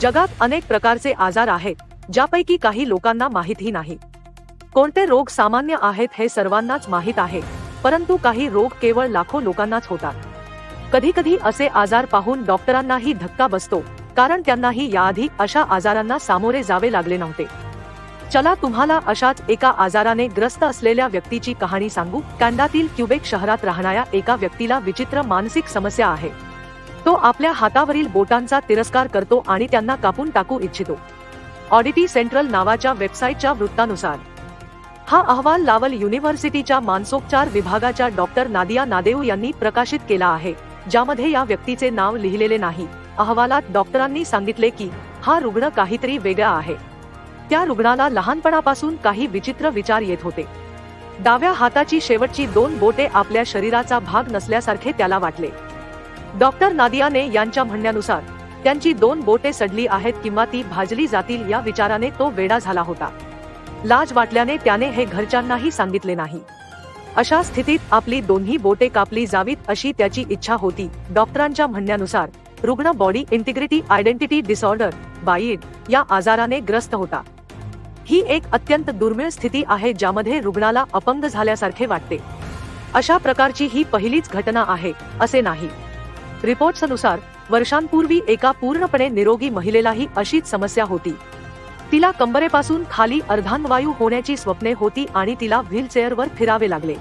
जगात अनेक प्रकारचे आजार आहेत ज्यापैकी काही लोकांना माहीतही नाही. कोणते रोग सामान्य आहेत हे सर्वांनाच माहीत आहे परंतु काही रोग केवळ लाखो लोकांनाच होतात. कधी कधी असे आजार पाहून डॉक्टरांनाही धक्का बसतो कारण त्यांनाही याआधी अशा आजारांना सामोरे जावे लागले नव्हते. चला तुम्हाला अशाच एका आजाराने ग्रस्त असलेल्या व्यक्तीची कहाणी सांगू कॅन्डातील क्युबेक शहरात राहणाऱ्या एका व्यक्तीला विचित्र मानसिक समस्या आहे. तो आपल्या हातावरील बोटांचा तिरस्कार करतो आणि त्यांना कापून टाकू इच्छितो. ऑडिटी सेंट्रल नावाच्या वेबसाईटच्या वृत्तानुसार हा अहवाल लावल युनिव्हर्सिटीच्या मानसोपचार विभागाच्या डॉक्टर नादिया नादेव यांनी प्रकाशित केला आहे ज्यामध्ये या व्यक्तीचे नाव लिहिलेले नाही. अहवालात डॉक्टरांनी सांगितले की हा रुग्ण काहीतरी वेगळा आहे. त्या रुग्णाला लहानपणापासून काही विचित्र विचार येत होते. डाव्या हाताची शेवटची दोन बोटे आपल्या शरीराचा भाग नसल्यासारखे त्याला वाटले. डॉक्टर नादियाने यांच्या म्हणण्यानुसार त्यांची दोन बोटे सडली आहेत किंवा ती भाजली जातील या विचाराने तो वेडा झाला होता. लाज वाटल्याने त्याने हे घरच्यांनाही सांगितले नाही. अशा स्थितीत आपली दोन्ही बोटे कापली जावीत अशी त्याची इच्छा होती. डॉक्टरांच्या म्हणण्यानुसार रुग्ण बॉडी इंटिग्रिटी आयडेंटिटी डिसऑर्डर बाईड या आजाराने ग्रस्त होता. ही एक अत्यंत दुर्मिळ स्थिती आहे ज्यामध्ये रुग्णाला अपंग झाल्यासारखे वाटते. अशा प्रकारची ही पहिलीच घटना आहे असे नाही. रिपोर्ट्सनुसार वर्षांपूर्वी एका पूर्णपणे निरोगी महिलेलाही अशीच समस्या होती. तिला कंबरेपासून खाली अर्धांवायू होण्याची स्वप्ने होती आणि तिला व्हीलचेअरवर फिरावे लागले.